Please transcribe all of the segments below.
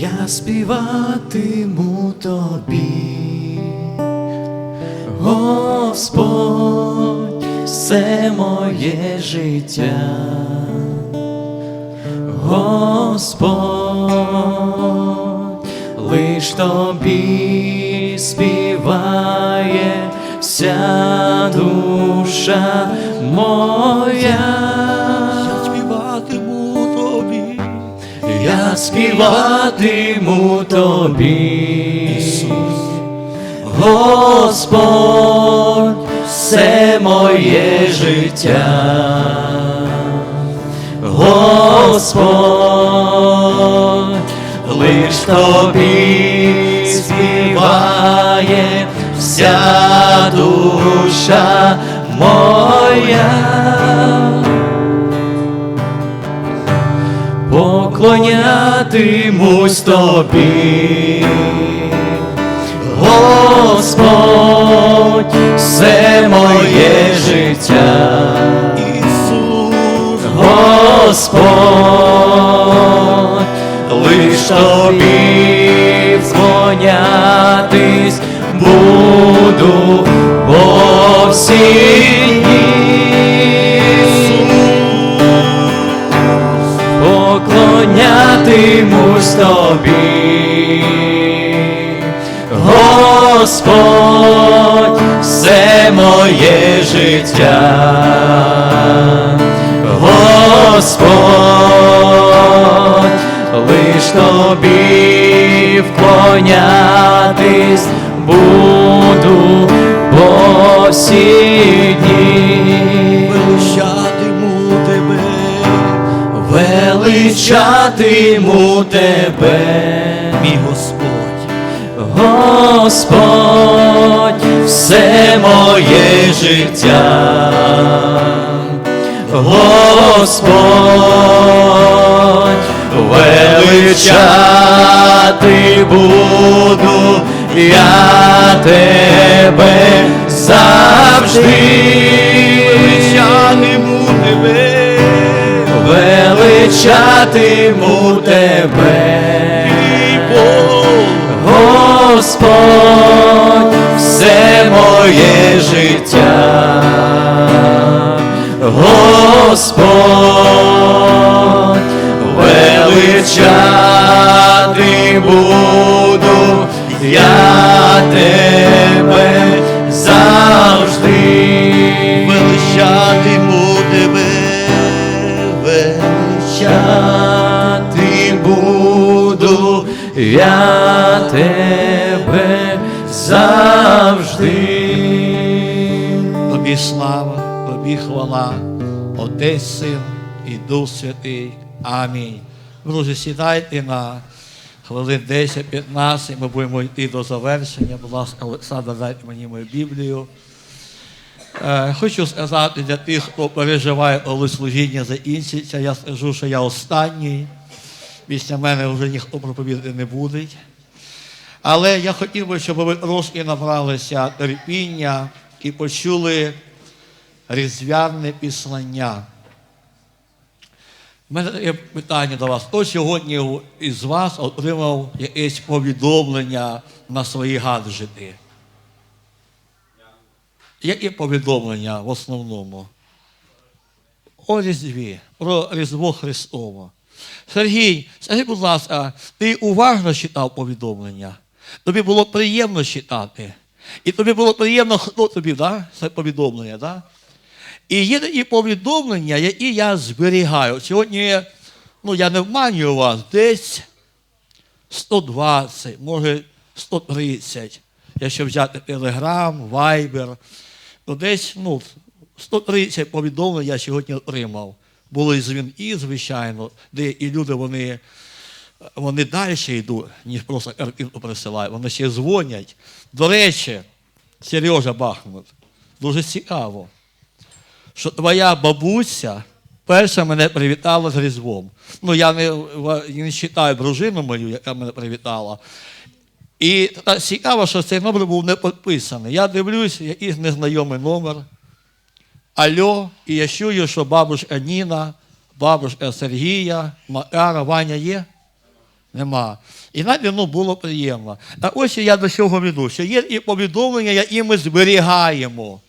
я співатиму тобі, Господь, все моє життя, Господь, лиш тобі співає вся душа моя. Я співатиму тобі, Ісус. Господь, все моє життя, Господь, лиш тобі співає вся душа моя. Поклонятимусь тобі, Господь, все моє життя, Ісус, Господь, лиш тобі вклонятись буду по всі дні. Поклонятимусь тобі, Господь, все моє життя, Господь, лиш тобі вклонятись буду по всі дні. Величатиму тебе, мій Господь, Господь, все моє життя, Господь, величати буду я тебе завжди. величатиму тебе, величатиму тебе, Господь, все моє життя, Господь, величати буду я тебе я тебе завжди. Тобі слава, тобі хвала, Отець, Син і Дух Святий. Амінь. Друзі, сідайте на хвилин 10-15, ми будемо йти до завершення. Будь ласка, Олександр, дайте мені мою Біблію. Е, хочу сказати для тих, хто переживає служіння за інших, я скажу, що я останній. Після мене вже ніхто проповідати не буде. Але я хотів би, щоб ви трошки набралися терпіння і почули різдвяне післання. У мене є питання до вас. Хто сьогодні із вас отримав якесь повідомлення на свої гаджети? Які повідомлення в основному? О Різдві, про Різдво Христово. Сергій, скажи, будь ласка, ти уважно читав повідомлення? Тобі було приємно читати. І тобі було приємно, хто тобі, да? це повідомлення, да? І є такі повідомлення, які я зберігаю. Сьогодні, ну я не вманюю вас, десь 120, може 130. Якщо взяти Telegram, Viber, то десь ну, 130 повідомлень я сьогодні отримав. Були дзвінки, звичайно, де і люди вони, вони далі йдуть, ніж просто картинку присилають. Вони ще дзвонять. До речі, Сережа Бахмут, дуже цікаво, що твоя бабуся перша мене привітала з Різдвом. Ну, я не, не вважаю дружину мою, яка мене привітала. І та- цікаво, що цей номер був не підписаний. Я дивлюсь, якийсь незнайомий номер. Алло, і я чую, що бабушка Ніна, бабушка Сергія, Макара, Ваня є? Нема. І знаєте, ну було приємно. А ось я до чого веду, що є і повідомлення, які ми зберігаємо.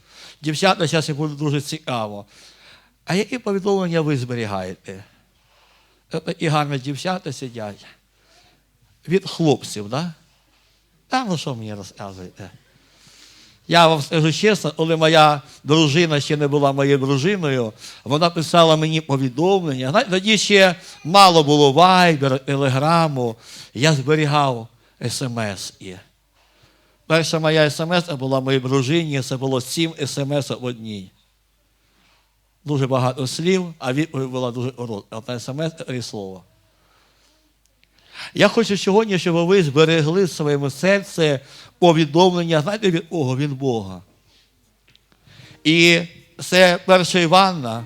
Дівчата, зараз буде дуже цікаво. А які повідомлення ви зберігаєте? Е, І гарні дівчата сидять. Від хлопців, так? Да? Та ну що мені розказуєте? Я вам скажу чесно, коли моя дружина ще не була моєю дружиною, вона писала мені повідомлення. Тоді ще мало було вайбера, телеграму. Я зберігав смс. Перша моя смс була моїй дружині, це було сім смс в одній. Дуже багато слів, а відповідь була дуже коротка. Одна смс три слова. Я хочу сьогодні, щоб ви зберегли в своєму серці повідомлення, знаєте, від кого? Від Бога. І це перша Іванна,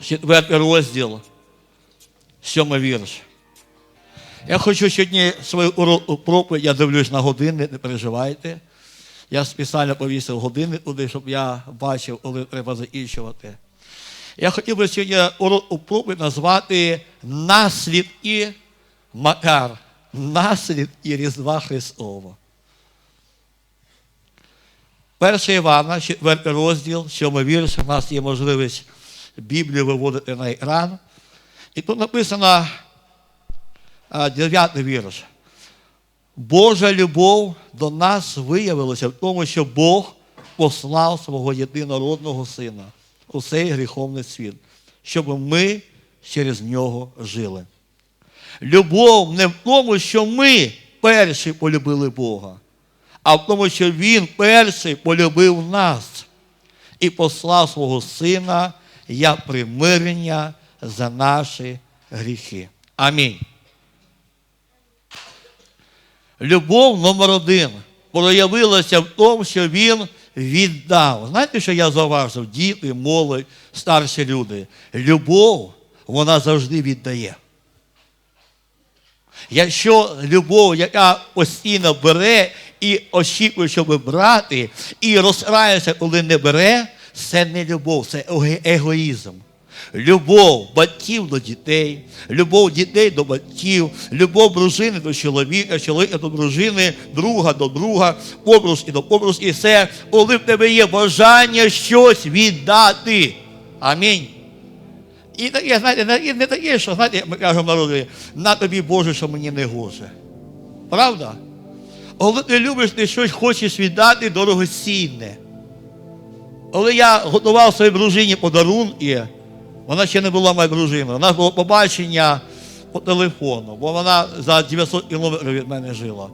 четвертий розділ, сьомий вірш. Я хочу сьогодні свою проповідь, я дивлюсь на години, не переживайте. Я спеціально повісив години туди, щоб я бачив, коли треба закінчувати. Я хотів би сьогодні проповідь назвати наслідки Макар, наслідки Різдва Христова. Перше Івана, четвертий розділ, сьомий вірш, у нас є можливість Біблію виводити на екран. І тут написано а, дев'ятий вірш. Божа любов до нас виявилася в тому, що Бог послав свого єдинородного Сина у цей гріховний світ, щоб ми через нього жили. Любов не в тому, що ми перші полюбили Бога, а в тому, що Він перший полюбив нас і послав свого Сина як примирення за наші гріхи. Амінь. Любов номер один проявилася в тому, що він віддав. Знаєте, що я зауважив? Діти, молодь, старші люди. Любов, вона завжди віддає. Якщо любов, яка постійно бере і очікує, щоб брати, і розкрається, коли не бере, це не любов, це егоїзм. Любов батьків до дітей, любов дітей до батьків, любов дружини до чоловіка, чоловіка до дружини, друга до друга, подружки до подружки. І це, коли в тебе є бажання щось віддати. Амінь. І таке, знаєте, не- таке, що, знаєте, ми кажемо народу, на тобі Боже, що мені не гоже. Правда? Коли ти любиш, ти щось хочеш віддати дорогоцінне. Коли я готував своїй дружині подарунки, вона ще не була моя дружина, нас було побачення по телефону, бо вона за 900 кілометрів від мене жила.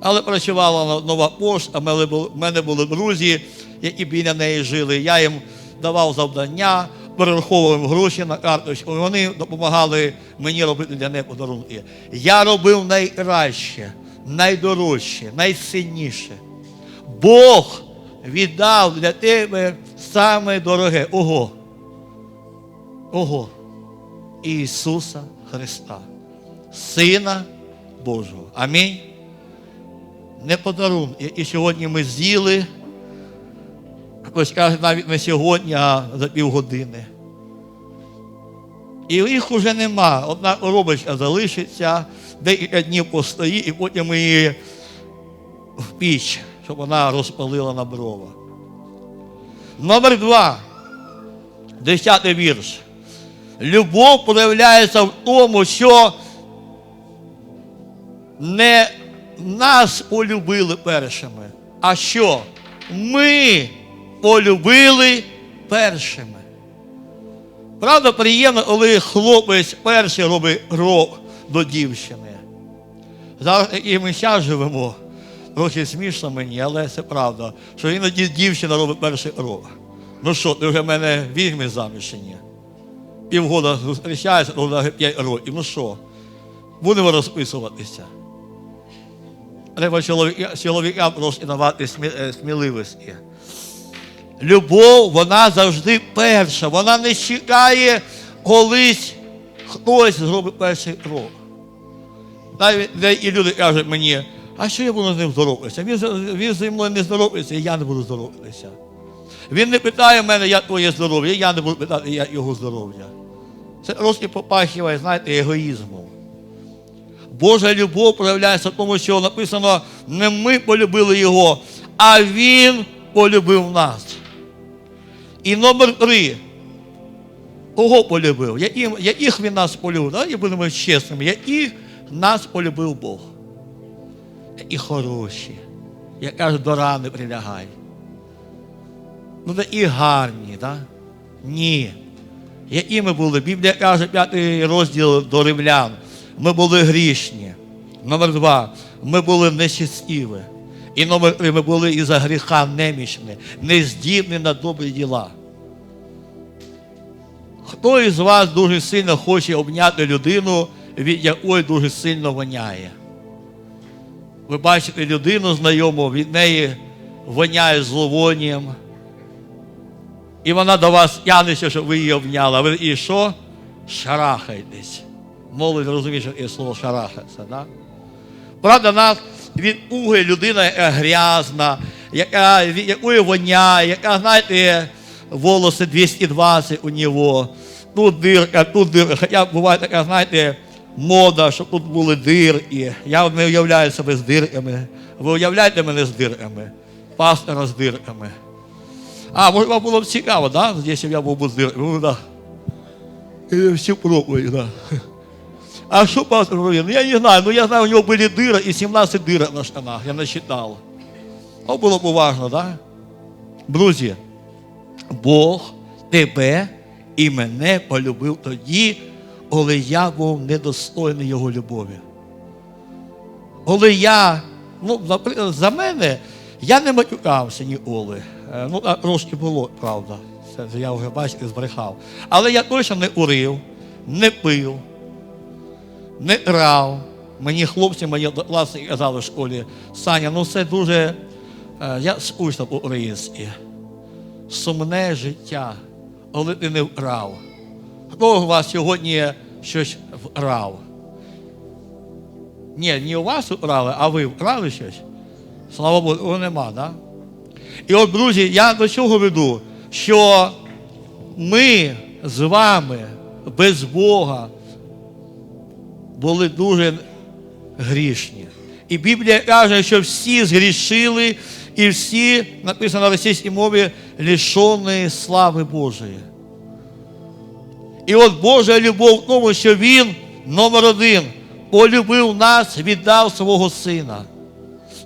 Але працювала нова пошта, в мене були друзі, які біля неї жили. Я їм давав завдання, перераховував гроші на карточку. Вони допомагали мені робити для неї подарунки. Я робив найкраще, найдорожче, найцінніше. Бог віддав для тебе саме дороге. Ого. Ого. Ісуса Христа, Сина Божого. Амінь. Не подарунки. І сьогодні ми з'їли. Хтось каже, навіть не сьогодні, а за півгодини. І їх уже нема. Одна коробочка залишиться, декілька днів постоїть, і потім її в піч, щоб вона розпалила на дрова. Номер два. Десятий вірш. Любов проявляється в тому, що не нас полюбили першими, а що ми полюбили першими. Правда, приємно, коли хлопець перший робить крок до дівчини. Зараз і ми зараз живемо. Трохи смішно мені, але це правда, що іноді дівчина робить перший крок. Ну що, ти вже мене візьми заміж чи ні? Півгода зустрічаєшся, то вже 5 років. Ну що? Будемо розписуватися. Треба чоловіка, чоловікам просто давати е, сміливості. Любов, вона завжди перша. Вона не чекає, колись хтось зробить перший крок. Навіть деякі люди кажуть мені, а що я буду з ним здоровитися? Він, він зі мною не здоровиться, і я не буду здоровитися. Він не питає мене, як твоє здоров'я, я не буду питати, як його здоров'я. Це трошки попахиває, знаєте, егоїзмом. Божа любов проявляється в тому, що написано, не ми полюбили Його, а Він полюбив нас. І номер три. Кого полюбив? Яким, яких він нас полюбив? Давайте будемо чесними. Яких нас полюбив Бог? І хороші. Я кажу, до рани прилягай. Ну, да і гарні, так? Ні. Які ми були? Біблія каже, п'ятий розділ до римлян. Ми були грішні. Номер два. Ми були нечестиві. І ми були із-за гріха немічні, не здібні на добрі діла. Хто із вас дуже сильно хоче обняти людину, від якої дуже сильно воняє? Ви бачите людину знайому, від неї воняє зловонням. І вона до вас тягнеться, щоб ви її обняли. Ви і що? Шарахайтесь. Молодь розуміє, що є слово шарахатися. Да? Правда, нас від уги людина яка грязна, яка, якої воняє, яка, знаєте, волоси 220 у нього, тут дирка, тут дирка. Хоча буває така, знаєте, мода, щоб тут були дирки. Я не уявляю себе з дирками. Ви уявляєте мене з дирками? Пастора з дирками. А, може вам було б цікаво, да? якщо я був з дирками. Ну, да. І всі пробують, да. А що пастор говорит? Ну, я не знаю, ну я знаю, у него были дыры и 17 дырок на штанах, я насчитал. Ну, було б уважно, да? Друзі, Бог тебе і мене полюбив тоді, коли я був недостойний Його любові. Коли я, ну, наприклад, за мене, я не матюкався ніколи. Е, Ну, а трошки було, правда. Це я вже бачите, збрехав. Але я точно не урив, не пив, не крав. Мені хлопці, мої власне казали в школі, Саня, ну це дуже, е, я скучно по-українськи. Сумне життя, коли ти не вкрав. Хто у вас сьогодні щось вкрав? Ні, не у вас вкрали, а ви вкрали щось? Слава Богу, його нема, да? І от, друзі, я до чого веду? Що ми з вами без Бога були дуже грішні. І Біблія каже, що всі згрішили, і всі, написано на російській мові, лишені слави Божої. І от Божа любов в тому, що Він, номер один, полюбив нас, віддав свого Сина.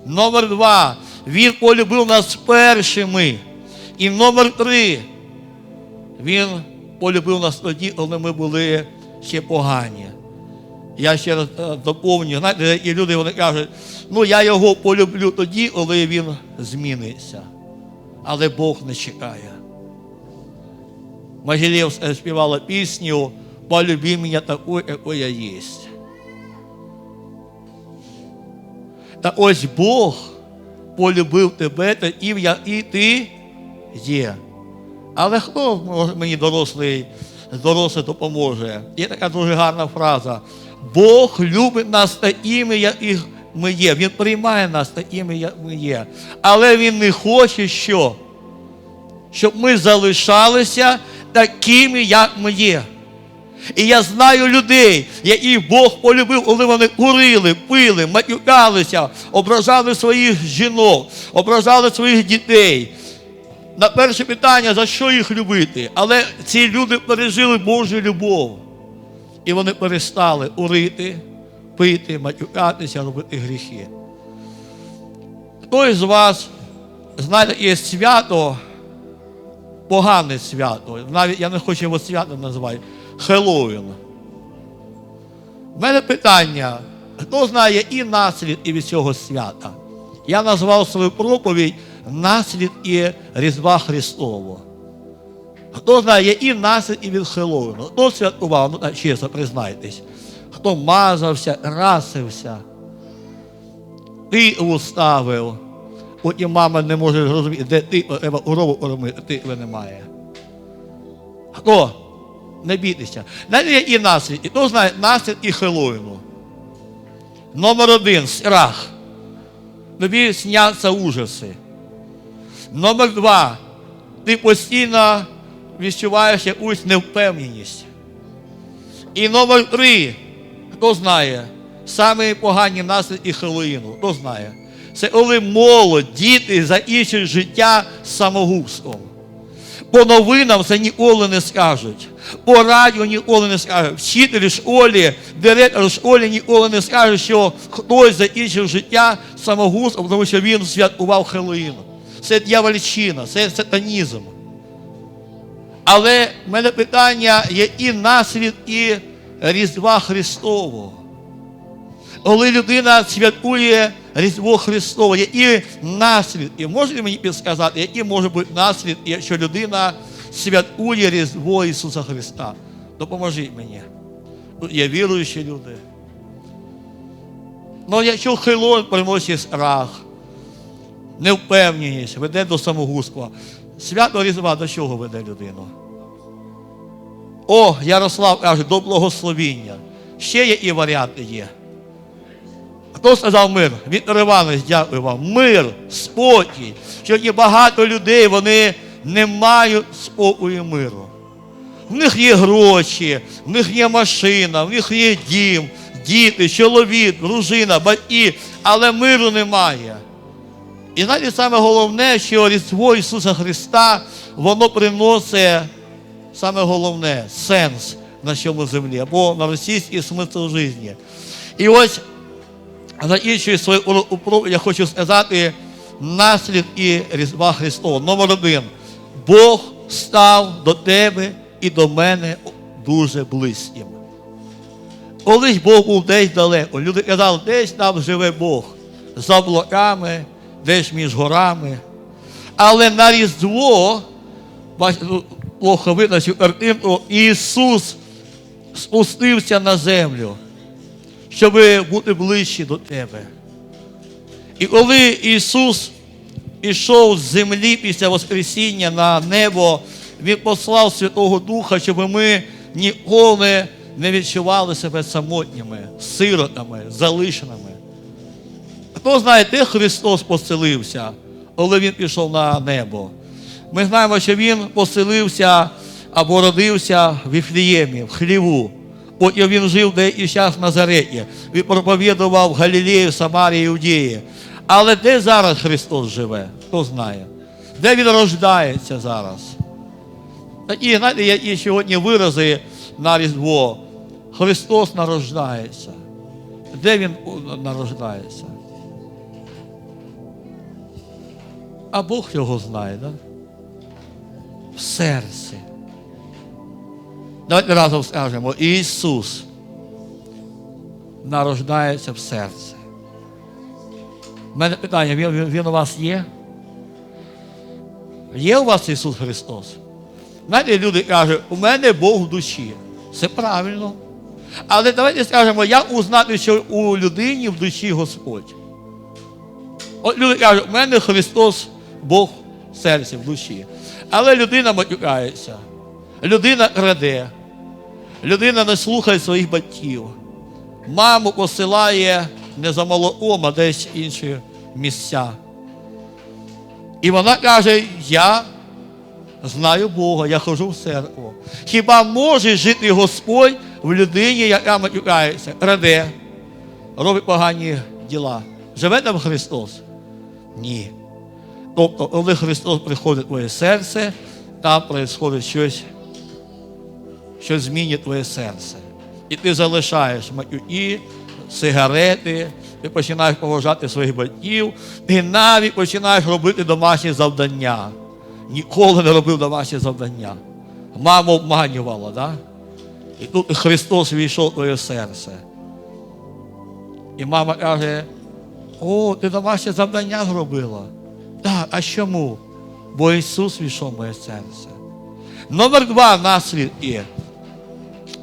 Номер два, Він полюбив нас першими. І номер три, Він полюбив нас тоді, коли ми були ще погані. Я ще раз е, доповню, знаєте, деякі люди вони кажуть, ну я його полюблю тоді, коли він зміниться. Але Бог не чекає. Могилєв е, співала пісню Полюби мене такою, якою я єсть. Та ось Бог полюбив тебе, таким, як і ти є. Але хто мені дорослий, дорослий допоможе? Є така дуже гарна фраза. Бог любить нас такими, як і ми є. Він приймає нас такими, як ми є. Але Він не хоче що? Щоб ми залишалися такими, як ми є. І я знаю людей, яких Бог полюбив, коли вони курили, пили, матюкалися, ображали своїх жінок, ображали своїх дітей. На перше питання, за що їх любити? Але ці люди пережили Божу любов. І вони перестали урити, пити, матюкатися, робити гріхи. Хто з вас, знаєте, є свято, погане свято, навіть я не хочу його свято називати, Хеллоуін. У мене питання, хто знає і наслідки від цього свята? Я назвав свою проповідь наслідки Різдва Христового. Хто знає, і наслідки від Хеллоуіну. Хто святкував, ну чесно, признайтесь. Хто мазався, расився, тикву ставив. Потім мама не може зрозуміти, де ти треба робити, тикви немає. Хто? Не бійтеся. Навіть є і наслідки. Хто знає наслідки Хеллоуіну? Номер один страх. Тобі сняться ужаси. Номер два. Ти постійно відчуваєш якусь невпевненість. І номер три, хто знає, самі погані наслідки Хеллоїну. Хто знає? Це коли молодь, діти закінчують життя самогубством. По новинам це ніколи не скажуть. По радіо ніколи не скажуть. Вчителі школі, директор школі ніколи не скаже, що хтось закінчив життя самогубством, тому що він святкував Хеллоїн. Це дьявольщина, це сатанізм. Але в мене питання, які наслідки Різдва Христового? Коли людина святкує Різдво Христове, які наслідки? Можете мені підсказати, які можуть бути наслідки, якщо людина святкує Різдво Ісуса Христа? Допоможіть мені. Тут є віруючі люди. Ну, якщо хилон приносить страх, невпевненість, веде до самогубства, свято Різдва до чого веде людину? О, Ярослав каже, до благословіння. Ще які варіанти є. Хто сказав мир? Віктор Іванович, дякую вам. Мир, спокій. Сьогодні багато людей вони не мають спокою миру. В них є гроші, в них є машина, в них є дім, діти, чоловік, дружина, батьки, але миру немає. І навіть саме головне, що Різдво Ісуса Христа, воно приносить саме головне сенс на цьому землі, або на російський смисл житті. І ось закінчую свою проповідь, я хочу сказати наслідки Різдва Христова. Номер один. Бог став до тебе і до мене дуже близьким. Колись Бог був десь далеко. Люди казали, десь там живе Бог. За облаками, десь між горами. Але на Різдво, бачите, тут плохо видно цю картинку, Ісус спустився на землю, щоб бути ближче до тебе. І коли Ісус ішов з землі після Воскресіння на небо, Він послав Святого Духа, щоб ми ніколи не відчували себе самотніми, сиротами, залишеними. Хто знає, де Христос поселився, коли Він пішов на небо? Ми знаємо, що Він поселився або родився в Віфліємі, в хліву. Потім він жив деякий час в Назареті. Він проповідував в Галілеї, Самарії, Іудеї. Але де зараз Христос живе? Хто знає? Де Він рождається зараз? Такі, знаєте, є сьогодні вирази на Різдво. Христос нарождається. Де Він нарождається? А Бог його знає, да? В серці. Давайте разом скажемо, Ісус нарождається в серці. У мене питання, він, він, у вас є? Є у вас Ісус Христос? Знаєте, люди кажуть, у мене Бог в душі. Це правильно. Але давайте скажемо, як узнати, що у людині в душі Господь? От люди кажуть, у мене Христос Бог в серці, в душі. Але людина матюкається, людина краде, людина не слухає своїх батьків. Маму посилає не за молоком, а десь інші місця. І вона каже: Я знаю Бога, я ходжу в церкву. Хіба може жити Господь в людині, яка матюкається, краде, робить погані діла? Живе там Христос? Ні. Тобто, коли Христос приходить в твоє серце, там відбувається щось, що змінює твоє серце. І ти залишаєш матюки, сигарети, ти починаєш поважати своїх батьків, ти навіть починаєш робити домашні завдання. Ніколи не робив домашні завдання. Мама обманювала, да? І тут Христос війшов в твоє серце. І мама каже, о, ти домашнє завдання зробила. Так, а чому? Бо Ісус війшов в моє серце. Номер два наслідки.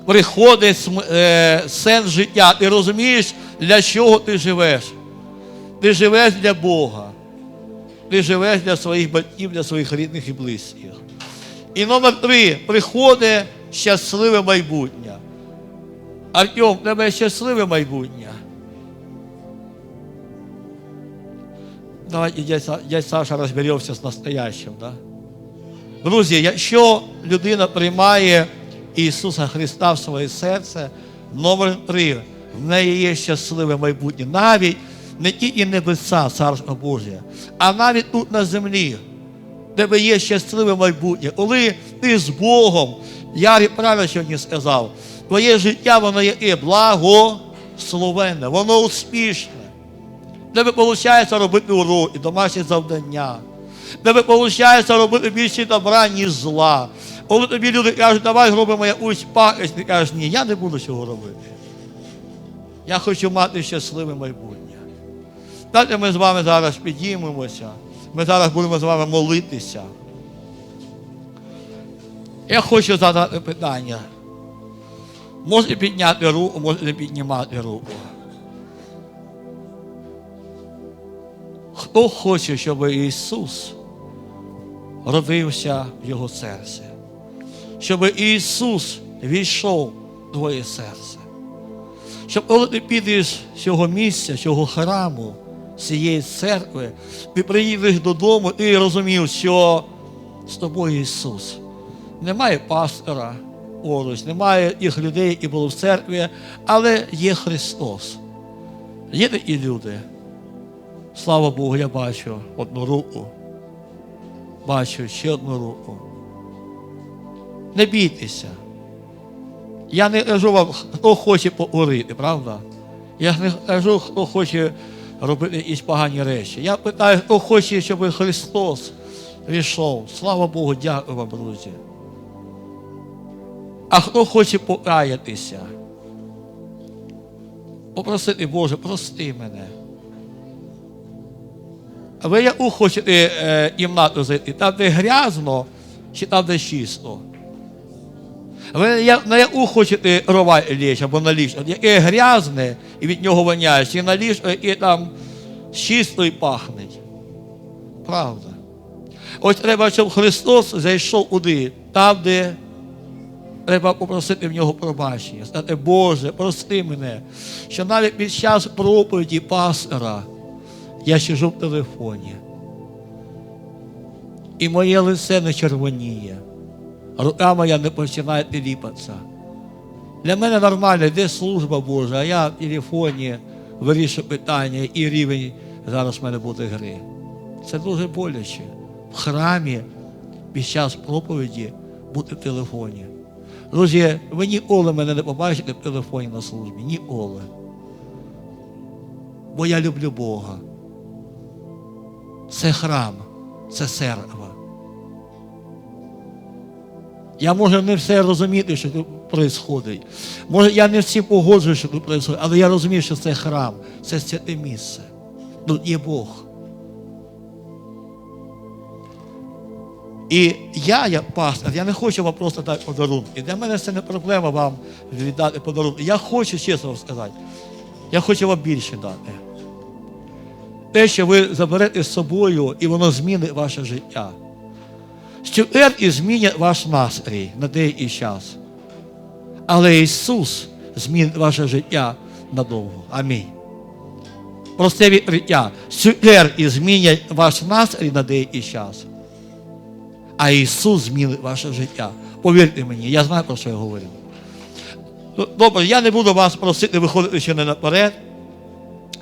Приходить е, сенс життя. Ти розумієш, для чого ти живеш? Ти живеш для Бога. Ти живеш для своїх батьків, для своїх рідних і близьких. І номер три приходить щасливе майбутнє. Артем, в тебе щасливе майбутнє. Дядь, дядь Саша розберемося з настоящим. Да? Друзі, якщо людина приймає Ісуса Христа в своє серце, номер три, в неї є щасливе майбутнє. Навіть не тільки небеса, царство Боже, а навіть тут на землі, в тебе є щасливе майбутнє. Коли ти з Богом, Ярі правильно сьогодні сказав, твоє життя воно є і благословенне, воно успішне. В Тебе виходить робити уроки, домашні завдання. В Тебе виходить робити більше добра, ніж зла. Коли тобі люди кажуть, давай зробимо якусь пакость, ти кажеш, ні, я не буду цього робити. Я хочу мати щасливе майбутнє. Давайте ми з вами зараз підіймемося. Ми зараз будемо з вами молитися. Я хочу задати питання. Можете підняти руку, можете піднімати руку. Хто хоче, щоб Ісус родився в Його серці? Щоб Ісус війшов в твоє серце. Щоб коли ти підеш з цього місця, з цього храму, з цієї церкви, ти приїдеш додому і розумів, що з тобою Ісус. Немає пастора поруч, немає тих людей, які були в церкві, але є Христос. Є такі люди. Слава Богу, я бачу одну руку. Бачу ще одну руку. Не бійтеся. Я не кажу вам, хто хоче покурити, правда? Я не кажу, хто хоче робити якісь погані речі. Я питаю, хто хоче, щоб Христос війшов. Слава Богу, дякую вам, друзі. А хто хоче покаятися? Попросити, Боже, прости мене. Ви яку хочете е, зайти? Там, де грязно, чи там, де чисто? Ви я- на яку хочете рова ліж або на ліж? Яке грязне і від нього воняє, чи на ліж, яке там чисто і пахне. Правда. Ось треба, щоб Христос зайшов туди, там, де треба попросити в нього пробачення. Сказати, Боже, прости мене, що навіть під час проповіді пастора я сижу в телефоні. І моє лице не червоніє. Рука моя не починає ліпатися. Для мене нормально, йде служба Божа, а я в телефоні вирішую питання і рівень зараз в мене буде гри. Це дуже боляче. В храмі під час проповіді бути в телефоні. Друзі, ви ніколи мене не побачите в телефоні на службі. Ніколи. Бо я люблю Бога. Це храм, це церква. Я можу не все розуміти, що тут відбувається. Може, я не всі погоджую, що тут відбувається, але я розумію, що це храм, це святе місце. Тут є Бог. І я, як пастор, я не хочу вам просто дати подарунки. Для мене це не проблема вам віддати подарунки. Я хочу чесно вам сказати, я хочу вам більше дати. Те, що ви заберете з собою, і воно змінить ваше життя. Тепер і змінять ваш настрій на деякий час. Але Ісус змінить ваше життя надовго. Амінь. Просте відкриття. Тепер і змінять ваш настрій на деякий час. А Ісус змінить ваше життя. Повірте мені, я знаю, про що я говорю. Добре, я не буду вас просити виходити ще не наперед.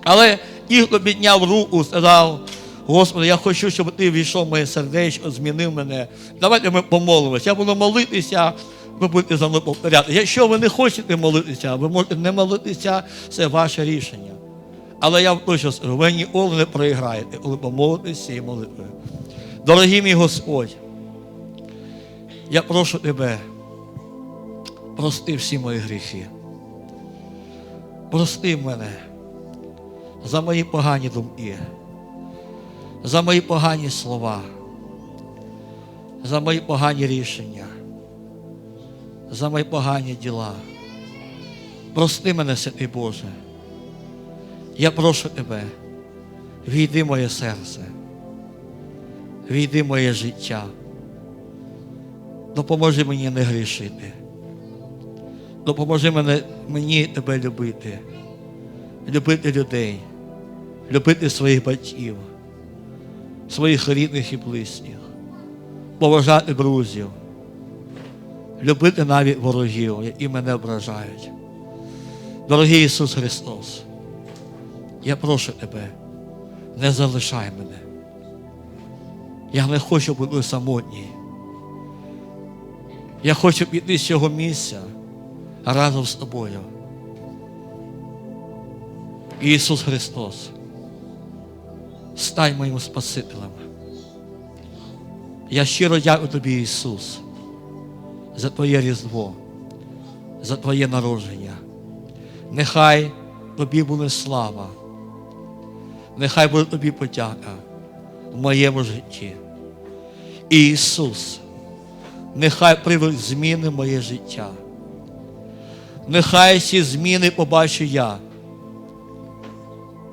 Але ті, хто підняв руку, сказав, Господи, я хочу, щоб ти війшов в моє сердечко, змінив мене. Давайте ми помолимося. Я буду молитися, ви будете за мною повторяти. Якщо ви не хочете молитися, ви можете не молитися, це ваше рішення. Але я точно скажу, ви ніколи не проіграєте, коли помолитесь цією молитвою. Дорогий мій Господь, я прошу тебе, прости всі мої гріхи. Прости мене за мої погані думки, за мої погані слова, за мої погані рішення, за мої погані діла. Прости мене, святий Боже. Я прошу тебе, війди моє серце, війди моє життя. Допоможи мені не грішити. Допоможи мене, мені тебе любити, любити людей, любити своїх батьків, своїх рідних і близьких, поважати друзів, любити навіть ворогів, які мене ображають. Дорогий Ісус Христос, я прошу Тебе, не залишай мене. Я не хочу бути самотній. Я хочу піти з цього місця разом з тобою. Ісус Христос, стань моїм Спасителем. Я щиро дякую тобі, Ісус, за Твоє Різдво, за Твоє народження. Нехай тобі буде слава, нехай буде тобі подяка в моєму житті. І Ісус, нехай прийдуть зміни в моє життя. Нехай ці зміни побачу я,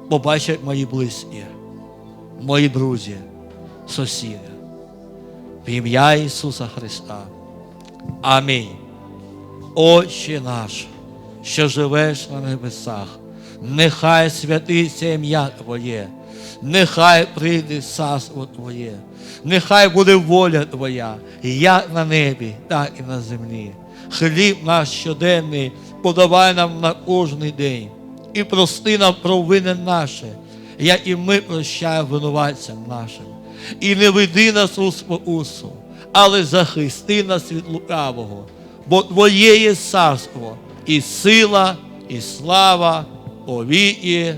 побачать мої близькі, мої друзі, сусіди. В ім'я Ісуса Христа. Амінь. Отче наш, що живеш на небесах, нехай святиться ім'я Твоє, нехай прийде царство Твоє, нехай буде воля Твоя, як на небі, так і на землі. Хліб наш щоденний подавай нам на кожний день і прости нам провини наші, як і ми прощаємо винуватцям нашим. І не веди нас у спокусу, але захисти нас від лукавого, бо Твоє є царство, і сила, і слава повіки